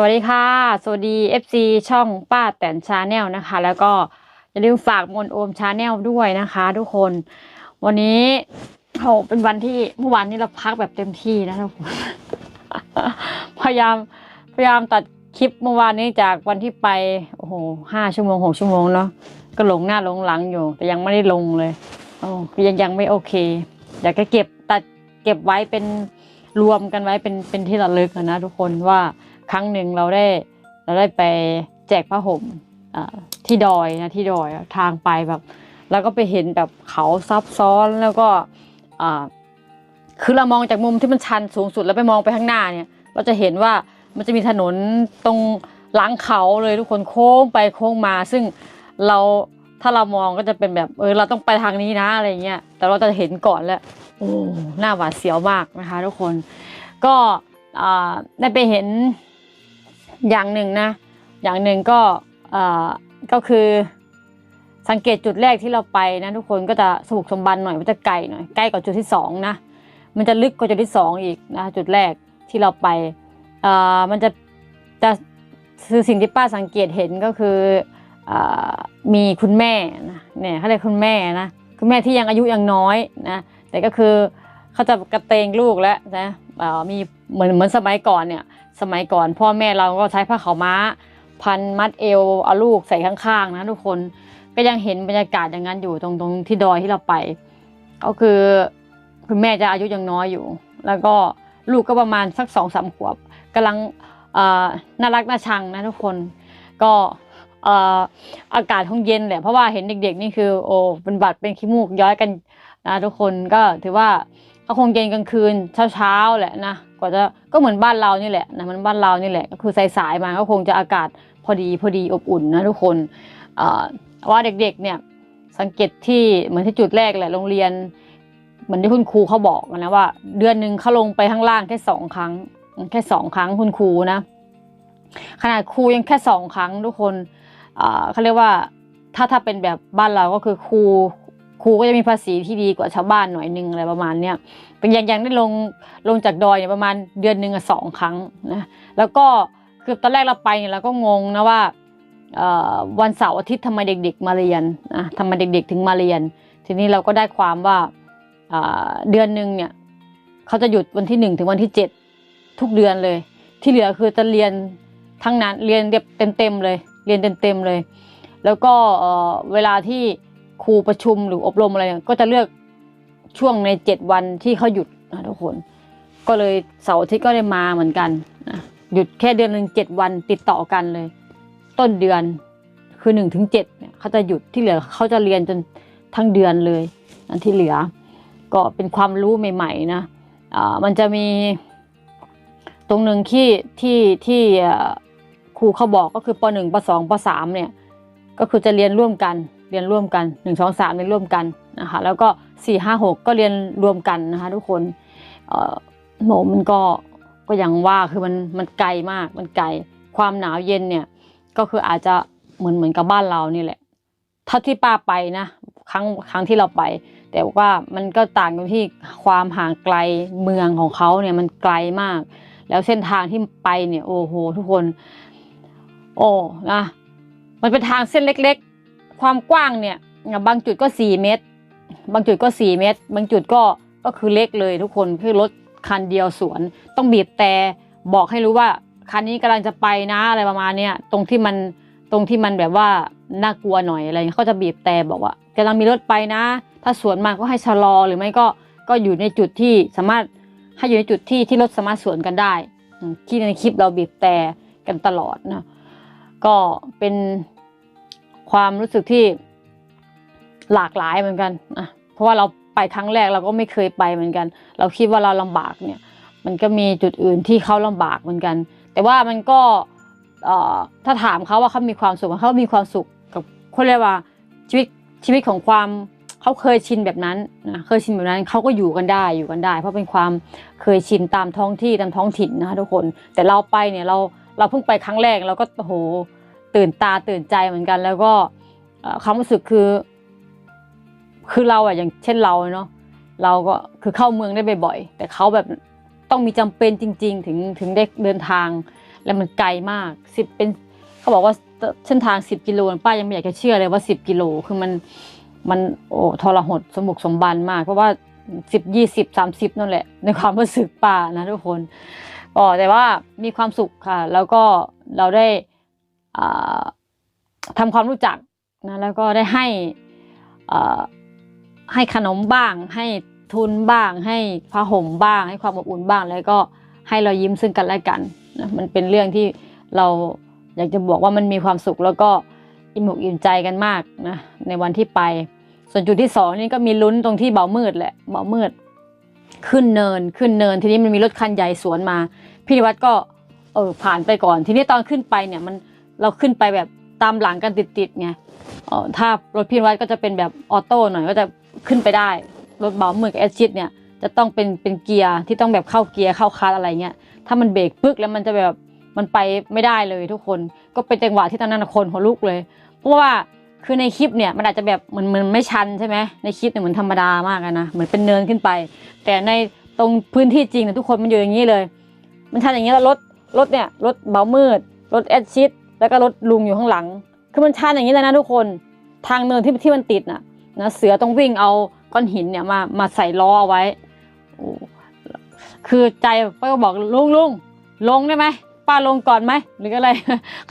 สวัสดีค่ะ สวัสดี FC ช่องป้าแตนชาแนลนะคะ แล้วก็อย่าลืมฝากมนโอมชาแนลด้วยนะคะทุกคน วันนี้โหเป็นวันที่เมื่อวานนี้เราพักแบบเต็มที่นะทุกคน พยายามพยายามตัดคลิปเมื่อวานนี้จากวันที่ไปโอ้โหห้าชั่วโมงหกชั่วโมงเนาะก็หลงหน้าหลงหลังอยู่ แต่ยังไม่ได้ลงเลยโอ้ยังยังไม่โอเคอยากจะเก็บตัดเก็บไว้เป็นรวมกันไว้เป็นเป็นที่ระลึกนะทุกคนว่า ครั้งหนึ่งเราได้เราได้ไปแจกผ้าห่มอ่าที่ดอยนะที่ดอยทางไปแบบ แล้วก็ไปเห็นแบบเขาซับซ้อนแล้วก็คือเรามองจากมุมที่มันชันสูงสุดแล้วไปมองไปข้างหน้าเนี่ย เราจะเห็นว่ามันจะมีถนนตรงหลังเขาเลยทุกคนโค้งไปโค้งมา ซึ่งเราถ้าเรามองก็จะเป็นแบบเออเราต้องไปทางนี้นะอะไรเงี้ยแต่เราจะเห็นก่อนแล้วโอ้หน้าหวาดเสียวมากนะคะ ทุกคนก็ได้ไปเห็น อย่างหนึ่งนะ อย่างหนึ่งก็ก็คือสังเกตจุดแรกที่เราไปนะทุกคนก็จะสมุกสมบันหน่อยมันจะไกลหน่อยใกล้กว่าจุดที่สองนะมันจะลึกกว่าจุดที่สองอีกนะจุดแรกที่เราไปอ่อมันจะจะคือสิ่งที่ป้าสังเกตเห็นก็คืออ่อมีคุณแม่นะเนี่ยเขาเรียกคุณแม่นะคุณแม่ที่ยังอายุยังน้อยนะแต่ก็คือเขาจะกระเตงลูกแล้วนะ มีเหมือนเหมือนสมัยก่อนเนี่ย สมัยก่อน พ่อแม่เราก็ใช้ผ้าขาวม้า พันมัดเอวเอาลูกใส่ข้างๆนะทุกคนก็ยังเห็นบรรยากาศอย่างนั้นอยู่ตรงตรงที่ดอยที่เราไป ก็คือคุณแม่จะอายุยังน้อยอยู่ แล้วก็ลูกก็ประมาณสักสองสามขวบกำลังน่ารักน่าชังนะทุกคนก็เอ่ออากาศคงเย็นแหละเพราะว่าเห็นเด็กๆนี่คือโอ้เป็นบัดเป็นขี้มูกย้อยกันนะทุกคนก็ถือว่า ก็คงเย็นกลางคืนเช้าๆแหละนะกว่าจะก็เหมือนบ้านเรานี่แหละนะมันบ้านเรานี่แหละก็คือสายๆมาก็คงจะอากาศพอดีพอดีอบอุ่นนะทุกคนว่าเด็กๆเนี่ยสังเกตที่เหมือนที่จุดแรกแหละโรงเรียนเหมือนที่คุณครูเขาบอกนะว่า เดือนหนึ่งเขาลงไปข้างล่างแค่สองครั้ง แค่สองครั้งคุณครูนะขนาดครูยังแค่สองครั้งทุกคนเขาเรียกว่าถ้าถ้าเป็นแบบบ้านเราก็คือครู ครูก็จะมีภาษีที่ดีกว่าชาวบ้านหน่อยนึงอะไรประมาณเนี้ยเป็นอยังยังได้ลงลงจากดอยเนี่ยประมาณเดือนหนึ่งสองครั้งนะแล้วก็คือตอนแรกเราไปเนี่ยเราก็งงนะว่าเอ่อวันเสาร์อาทิตย์ทำไมเด็ก ๆ มาเรียนนะทำไมเด็ก ๆ ถึงมาเรียน ทีนี้เราก็ได้ความว่าเดือนหนึ่งเนี่ยเขาจะหยุดวันที่หนึ่งถึงวันที่เจ็ดทุกเดือนเลย ที่เหลือคือจะเรียนทั้งนั้นเรียนเต็มเต็มเลย เรียนเต็มเต็มเลย แล้วก็เวลาที่ ครูประชุมหรืออบรมอะไรก็จะเลือกช่วงในเจ็ดวันที่เขาหยุดนะทุกคน ก็เลยเสาร์อาทิตย์ก็ได้มาเหมือนกันนะหยุดแค่เดือนหนึ่งเจ็ดวันติดต่อกันเลย ต้นเดือนคือหนึ่งถึงเจ็ดเนี่ยเขาจะหยุดที่เหลือเขาจะเรียนจนทั้งเดือนเลยอันที่เหลือ ก็เป็นความรู้ใหม่ๆนะอ่ามันจะมีตรงหนึ่งที่ที่ที่ครูเขาบอกก็คือปหนึ่งปสองปสามเนี่ยก็คือจะเรียนร่วมกัน เรียนร่วมกันหนึ่งสองสามเรียนร่วมกันนะคะแล้วก็สี่ห้าหกก็เรียนรวมกันนะคะทุกคนเอ่อโหมันก็ก็อย่างว่าคือมันมันไกลมากมันไกลความหนาวเย็นเนี่ยก็คืออาจจะเหมือนเหมือนกับบ้านเรานี่แหละเท่าที่ป้าไปนะครั้งครั้งที่เราไป แต่ว่ามันก็ต่างตรงที่ความห่างไกลเมืองของเขาเนี่ยมันไกลมาก แล้วเส้นทางที่ไปเนี่ยโอ้โหทุกคน โอ้นะมันเป็นทางเส้นเล็ก ความกว้างเนี่ยบางจุดก็สี่เมตร บางจุดก็สี่เมตร บางจุดก็ก็คือเล็กเลยทุกคนคือรถคันเดียวสวน ต้องบีบแต่บอกให้รู้ว่าคันนี้กำลังจะไปนะอะไรประมาณเนี้ยตรงที่มันตรงที่มันแบบว่าน่ากลัวหน่อยอะไรเขาจะบีบแต่บอกว่ากำลังมีรถไปนะ ถ้าสวนมาก็ให้ชะลอหรือไม่ก็ก็อยู่ในจุดที่สามารถให้อยู่ในจุดที่ที่รถสามารถสวนกันได้ที่ในคลิปเราบีบแต่กันตลอดนะก็เป็น ความรู้สึกที่หลากหลายเหมือนกันนะเพราะว่าเราไปครั้งแรกเราก็ไม่เคยไปเหมือนกัน เราคิดว่าเราลำบากเนี่ย มันก็มีจุดอื่นที่เขาลำบากเหมือนกัน แต่ว่ามันก็ถ้าถามเขาว่าเขามีความสุขไหมเขามีความสุขกับเขาเรียกว่าชีวิตชีวิตของความเขาเคยชินแบบนั้นนะเคยชินแบบนั้นเขาก็อยู่กันได้อยู่กันได้ เพราะเป็นความเคยชินตามท้องที่ตามท้องถิ่นนะคะทุกคน แต่เราไปเนี่ยเราเราเพิ่งไปครั้งแรกเราก็โอ้โห ตื่นตาตื่นใจเหมือนกัน แล้วก็ความรู้สึกคือ คือเราอะอย่างเช่นเราเนาะเราก็คือเข้าเมืองได้บ่อยๆแต่เขาแบบต้องมีจำเป็นจริง ๆ ถึงถึงได้เดินทาง แล้วมันไกลมากสิบเป็นเขาบอกว่าเส้นทางสิบกิโลป้ายังไม่อยากจะเชื่อเลยว่าสิบกิโลคือมันมันโอ้ทรหดสมบุกสมบันมาก เพราะว่าสิบยี่สิบสามสิบนั่นแหละ ในความรู้สึกป้านะทุกคนก็แต่ว่ามีความสุขค่ะ แล้วก็เราได้ ทำความรู้จักนะแล้วก็ได้ให้ให้ขนมบ้าง ให้ทุนบ้าง ให้ผ้าห่มบ้าง ให้ความอบอุ่นบ้าง แล้วก็ให้เรายิ้มซึ่งกันและกันนะมันเป็นเรื่องที่เราอยากจะบอกว่ามันมีความสุขแล้วก็อิ่มอกอิ่มใจกันมากนะในวันที่ไป ส่วนจุดที่สองนี่ก็มีลุ้นตรงที่เบามืดแหละเบามืด ขึ้นเนินขึ้นเนิน ทีนี้มันมีรถคันใหญ่สวนมาพี่นิวัฒน์ก็เออผ่านไปก่อน ทีนี้ตอนขึ้นไปเนี่ยมัน เราขึ้นไปแบบตามหลังกันติดๆไงเออถ้ารถพี่นวัฒน์ก็จะเป็นแบบออโต้หน่อยก็จะขึ้นไปได้ รถเบามืดกับแอชชิดเนี่ยจะต้องเป็นเป็นเกียร์ที่ต้องแบบเข้าเกียร์เข้าคลัสอะไรเงี้ยถ้ามันเบรกปึ๊กแล้วมันจะแบบมันไปไม่ได้เลยทุกคนก็เป็นจังหวะที่ตอนนั้นคนหัวลุกเลย เพราะว่าคือในคลิปเนี่ยมันอาจจะแบบเหมือนมันไม่ชันใช่ไหมในคลิปเนี่ยเหมือนธรรมดามากนะเหมือนเป็นเนินขึ้นไป แต่ในตรงพื้นที่จริงเนี่ยทุกคนมันอยู่อย่างนี้เลย มันชันอย่างนี้แล้วรถรถเนี่ยรถเบามืดรถแอดชิด แล้วก็รถลุงอยู่ข้างหลัง คือมันชันอย่างนี้เลยนะทุกคน ทางเนินที่ที่มันติดน่ะนะเสือต้องวิ่งเอาก้อนหินเนี่ยมามาใส่ล้อเอาไว้โอ้คือใจป้าก็บอกลุงลุงลงได้ไหมป้าลงก่อนไหมหรืออะไร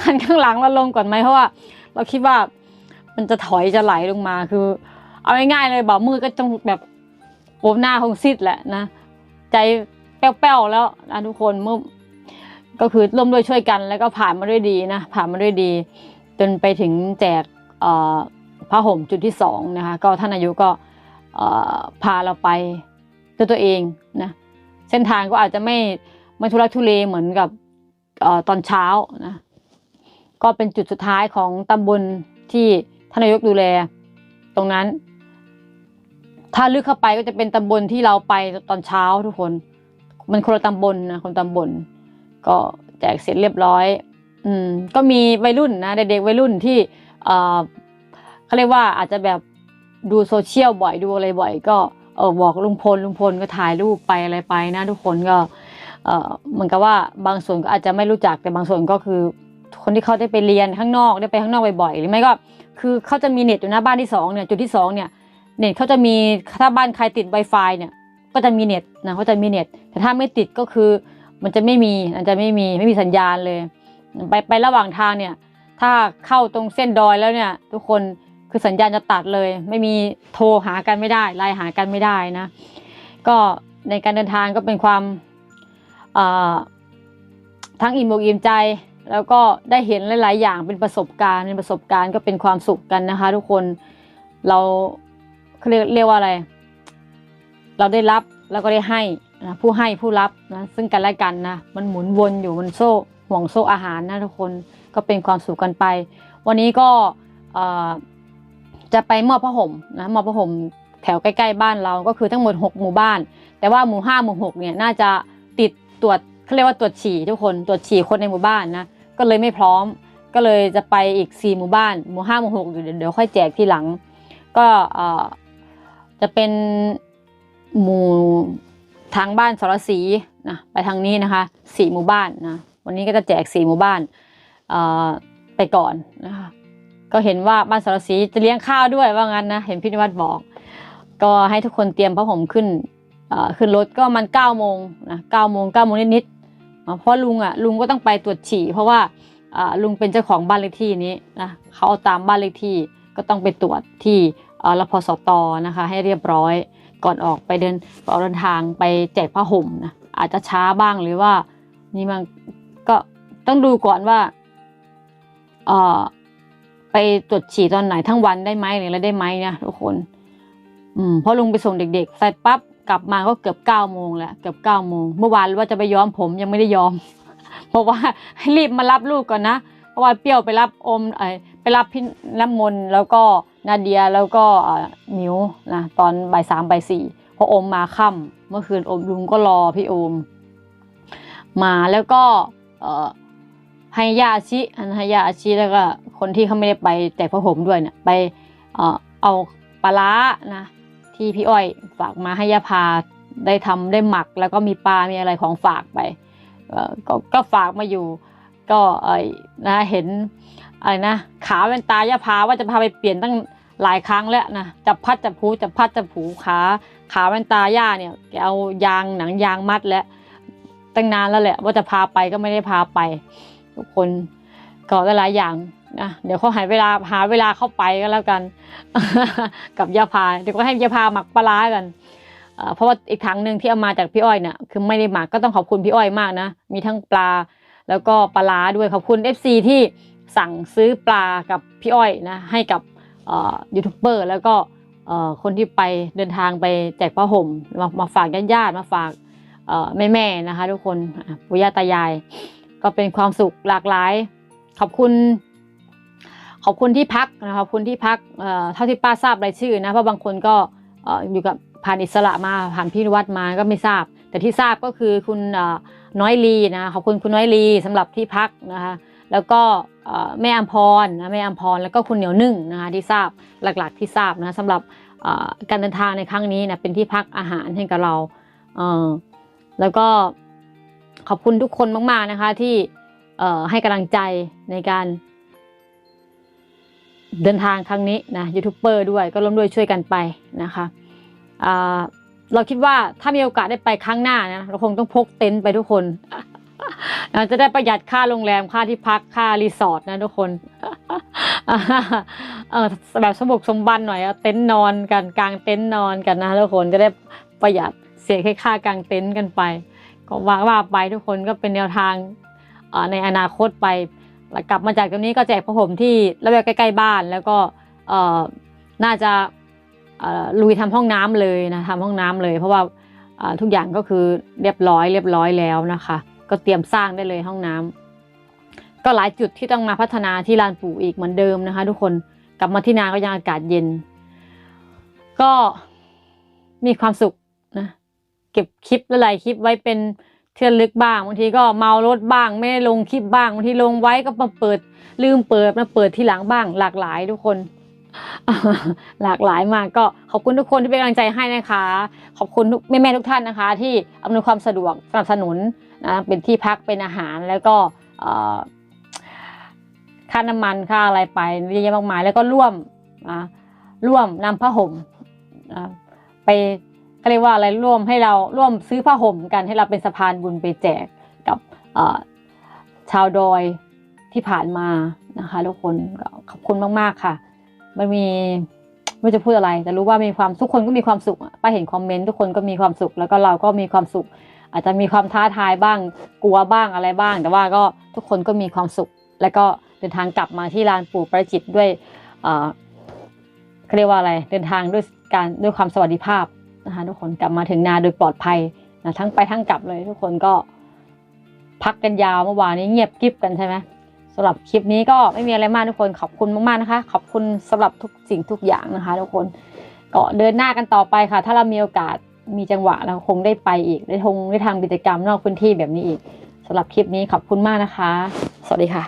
คันข้างหลังเราลงก่อนไหมเพราะว่า เราคิดว่ามันจะถอยจะไหลลงมาคือ เอาง่ายๆเลยเบามือก็ต้องแบบโอบหน้าคงซิดแหละนะ ใจแป้วๆแล้วนะทุกคนเมื่อ ก็คือร่วมด้วยช่วยกันแล้วก็ผ่านมาด้วยดีนะผ่านมาด้วยดี จนไปถึงแจกเอ่อผ้าห่มจุดที่สองนะคะก็ท่านนายกก็พาเราไปด้วยตัวเองนะเส้นทางก็อาจจะไม่ไม่ทุรักทุเลเหมือนกับอตอนเช้านะก็เป็นจุดสุดท้ายของตำบลที่ท่านนายกดูแล ตรงนั้น ถ้าลึกเข้าไปก็จะเป็นตำบลที่เราไปตอนเช้าทุกคน มันคนละตำบลนะคนตำบล ก็แจกเสร็จเรียบร้อย อืมก็มีวัยรุ่นนะเด็กๆวัยรุ่นที่เออเขาเรียกว่าอาจจะแบบดูโซเชียลบ่อยดูอะไรบ่อย ก็เออบอกลุงพลลุงพลก็ถ่ายรูปไปอะไรไปนะ ทุกคนก็เออเหมือนกับว่าบางส่วนก็อาจจะไม่รู้จักแต่บางส่วนก็คือคนที่เขาได้ไปเรียนข้างนอกได้ไปข้างนอกบ่อยๆหรือไม่ก็ คือเขาจะมีเน็ตอยู่หน้าบ้านที่สองเนี่ยจุดที่สองเนี่ยเน็ตเขาจะมีถ้าบ้านใครติด Wi-Fi เนี่ยก็จะมีเน็ตนะเขาจะมีเน็ต แต่ถ้าไม่ติดก็คือ มันจะไม่มีมันจะไม่มีไม่มีสัญญาณเลย ไปไประหว่างทางเนี่ย ถ้าเข้าตรงเส้นดอยแล้วเนี่ย ทุกคนคือสัญญาณจะตัดเลย ไม่มีโทรหากันไม่ได้ไลน์หากันไม่ได้นะ ก็ในการเดินทางก็เป็นความทั้งอิ่มอกอิ่มใจ แล้วก็ได้เห็นหลาย ๆ อย่างเป็นประสบการณ์เป็นประสบการณ์ก็เป็นความสุขกันนะคะ ทุกคนเราเขาเรียกเรียกว่าอะไร เราได้รับแล้วก็ได้ให้ นะผู้ให้ผู้รับนะซึ่งกันและกันนะมันหมุนวนอยู่มันโซ่ห่วงโซ่อาหารนะทุกคนก็เป็นความสุขกันไป วันนี้ก็จะไปมอบผ้าห่มนะมอบผ้าห่มแถวใกล้ๆบ้านเราก็คือทั้งหมด 6 หมู่บ้าน แต่ว่าหมู่5หมู่6เนี่ยน่าจะติดตรวจเขาเรียกว่าตรวจฉี่ทุกคนตรวจฉี่คนในหมู่บ้านนะก็เลยไม่พร้อม ก็เลยจะไปอีก 4 หมู่บ้านหมู่5หมู่6เดี๋ยวเดี๋ยวค่อยแจกทีหลัง ก็จะเป็นหมู่ ทางบ้านสรศรีนะไปทางนี้นะคะสี่หมู่บ้านนะวันนี้ก็จะแจกสี่หมู่บ้านเอ่อไปก่อนนะคะก็เห็นว่าบ้านสรศรีจะเลี้ยงข้าวด้วยว่างั้นนะเห็นพี่นิวัฒน์บอก ก็ให้ทุกคนเตรียมผ้าห่มขึ้นเอ่อขึ้นรถก็มันเก้าโมงนะเก้าโมงเก้าโมงนิดๆเพราะลุงอะลุงก็ต้องไปตรวจฉี่เพราะว่าอ่าลุงเป็นเจ้าของบ้านเลขที่นี้นะเขาเอาตามบ้านเลขที่ก็ต้องไปตรวจที่เอ่อรพสตนะคะ ให้เรียบร้อย ก่อนออกไปเดินออกเดินทางไปแจกผ้าห่มนะอาจจะช้าบ้างหรือว่า นี่มันก็ต้องดูก่อนว่าเอ่อไปตรวจฉี่ตอนไหนทั้งวันได้ไหมหรืออะไรได้ไหมนะทุกคน อืมเพราะลุงไปส่งเด็กๆเสร็จปั๊บกลับมาก็เกือบเก้าโมงแล้วเกือบเก้าโมงเมื่อวานว่าจะไปย้อมผมยังไม่ได้ย้อม เพราะว่าให้รีบมารับลูกก่อนนะเพราะว่าเปรี้ยวไปรับอมเอไปรับพี่น้ำมนแล้วก็ นาเดียแล้วก็มิวนะตอนบ่ายสามบ่ายสี่พออมมาค่ำเมื่อคืนอมลุงก็รอพี่โอม มาแล้วก็เอให้ยาอาชิอันให้ยาอาชิแล้วก็คนที่เขาไม่ได้ไปแจกผ้าห่มด้วยเนี่ยไปเออเอาปลาร้านะที่พี่อ้อยฝากมาให้ยาพาได้ทำได้หมัก แล้วก็มีปลา มีอะไรของฝากไปเออก็ก็ฝากมาอยู่ ก็เอยนะเห็นอะไรนะขาแว่นตายาพาว่าจะพาไปเปลี่ยนตั้ง หลายครั้งแล้วนะจับพัดจับผูจับพัดจับผูขาขาแว่นตาย่าเนี่ยแกเอายางหนังยางมัดแล้วตั้งนานแล้วแหละ ว่าจะพาไปก็ไม่ได้พาไป ทุกคนก็หลายอย่างนะเดี๋ยวเขาหาเวลาหาเวลาเข้าไปก็แล้วกัน กับยาพาเดี๋ยวก็ให้ยาพาหมักปลาร้ากันเพราะว่าอีกถังหนึ่งที่เอามาจากพี่อ้อยเนี่ยคือไม่ได้หมักก็ต้องขอบคุณพี่อ้อยมากนะมีทั้งปลาแล้วก็ปลาร้าด้วยขอบคุณ FC ที่สั่งซื้อปลากับพี่อ้อยนะให้กับ ยูทูบเบอร์แล้วก็คนที่ไปเดินทางไปแจกผ้าห่มมามาฝากญาติๆมาฝากแม่แม่นะคะ ทุกคนปู่ย่าตายาย ก็เป็นความสุขหลากหลาย ขอบคุณ ขอบคุณที่พักนะคะขอบคุณที่พักเท่าที่ป้าทราบรายชื่อนะเพราะบางคนก็เอ่อยู่กับผ่านอิสระมาผ่านพี่วัดมาก็ไม่ทราบ แต่ที่ทราบก็คือคุณน้อยลีนะขอบคุณคุณน้อยลีสำหรับที่พักนะคะ แล้วก็แม่อัมพรนะแม่อัมพรแล้วก็คุณเหนียวนึ่งนะคะที่ทราบหลักๆที่ทราบนะสำหรับการเดินทางในครั้งนี้นะเป็นที่พักอาหารให้กับเราแล้วก็ขอบคุณทุกคนมาก ๆนะคะที่ให้กำลังใจในการเดินทางครั้งนี้นะยูทูบเบอร์ด้วยก็ร่วมด้วยช่วยกันไปนะคะเราคิดว่าถ้ามีโอกาสได้ไปครั้งหน้านะเราคงต้องพกเต็นท์ไปทุกคน เราจะได้ประหยัดค่าโรงแรมค่าที่พักค่ารีสอร์ทนะทุกคนเออแบบสมบุกสมบันหน่อยเอาเต็นท์นอนกันกลางเต็นท์นอนกันนะทุกคนจะได้ประหยัดเสียแค่ค่ากลางเต็นท์กันไป ก็ว่าว่าไปทุกคนก็เป็นแนวทางในอนาคตไปกลับมาจากตรงนี้ก็แจกผ้าห่มที่ระแวกใกล้ๆบ้านแล้วก็น่าจะลุยทำห้องน้ำเลยนะทำห้องน้ำเลย เพราะว่าทุกอย่างก็คือเรียบร้อยเรียบร้อยแล้วนะคะ ก็เตรียมสร้างได้เลยห้องน้ำก็หลายจุดที่ต้องมาพัฒนาที่ลานปู่อีกเหมือนเดิมนะคะ ทุกคนกลับมาที่นาก็ยังอากาศเย็น ก็มีความสุขนะเก็บคลิปหลายคลิปไว้เป็นเทือนลึกบ้างบางทีก็เมารถบ้าง ไม่ได้ลงคลิปบ้างบางทีลงไว้ก็มาเปิดลืมเปิดมาเปิดทีหลังบ้างหลากหลายทุกคน หลากหลายมากก็ขอบคุณทุกคนที่เป็นกำลังใจให้นะคะ ขอบคุณแม่ๆทุกท่านนะคะ ที่อำนวยความสะดวกสนับสนุนนะเป็นที่พักเป็นอาหารแล้วก็ค่าน้ำมันค่าอะไรไปเยอะแยะมากมาย แล้วก็ร่วมนะร่วมนำผ้าห่มนะไปเขาเรียกว่าอะไรร่วมให้เราร่วมซื้อผ้าห่มกันให้เราเป็นสะพานบุญไปแจกกับชาวดอยที่ผ่านมานะคะทุกคนขอบคุณมาก ๆ ค่ะ มันมีไม่จะพูดอะไร แต่รู้ว่ามีความทุกคนก็มีความสุขป้าเห็นคอมเมนต์ทุกคนก็มีความสุข แล้วก็เราก็มีความสุข อาจจะมีความท้าทายบ้าง กลัวบ้างอะไรบ้าง แต่ว่าก็ทุกคนก็มีความสุข แล้วก็เดินทางกลับมาที่ลานปู่ประจิตด้วยเออเขาเรียกว่าอะไร เดินทางด้วยการด้วยความสวัสดิภาพนะคะทุกคนกลับมาถึงนาโดยปลอดภัยนะทั้งไปทั้งกลับเลย ทุกคนก็พักกันยาวเมื่อวานนี้เงียบกริบกันใช่ไหม สำหรับคลิปนี้ก็ไม่มีอะไรมากทุกคนขอบคุณมากๆนะคะ ขอบคุณสำหรับทุกสิ่งทุกอย่างนะคะ ทุกคนก็เดินหน้ากันต่อไปค่ะ ถ้าเรามีโอกาสมีจังหวะเราคงได้ไปอีกได้ทงได้ทำกิจกรรมนอกพื้นที่แบบนี้อีกสำหรับคลิปนี้ขอบคุณมากนะคะ สวัสดีค่ะ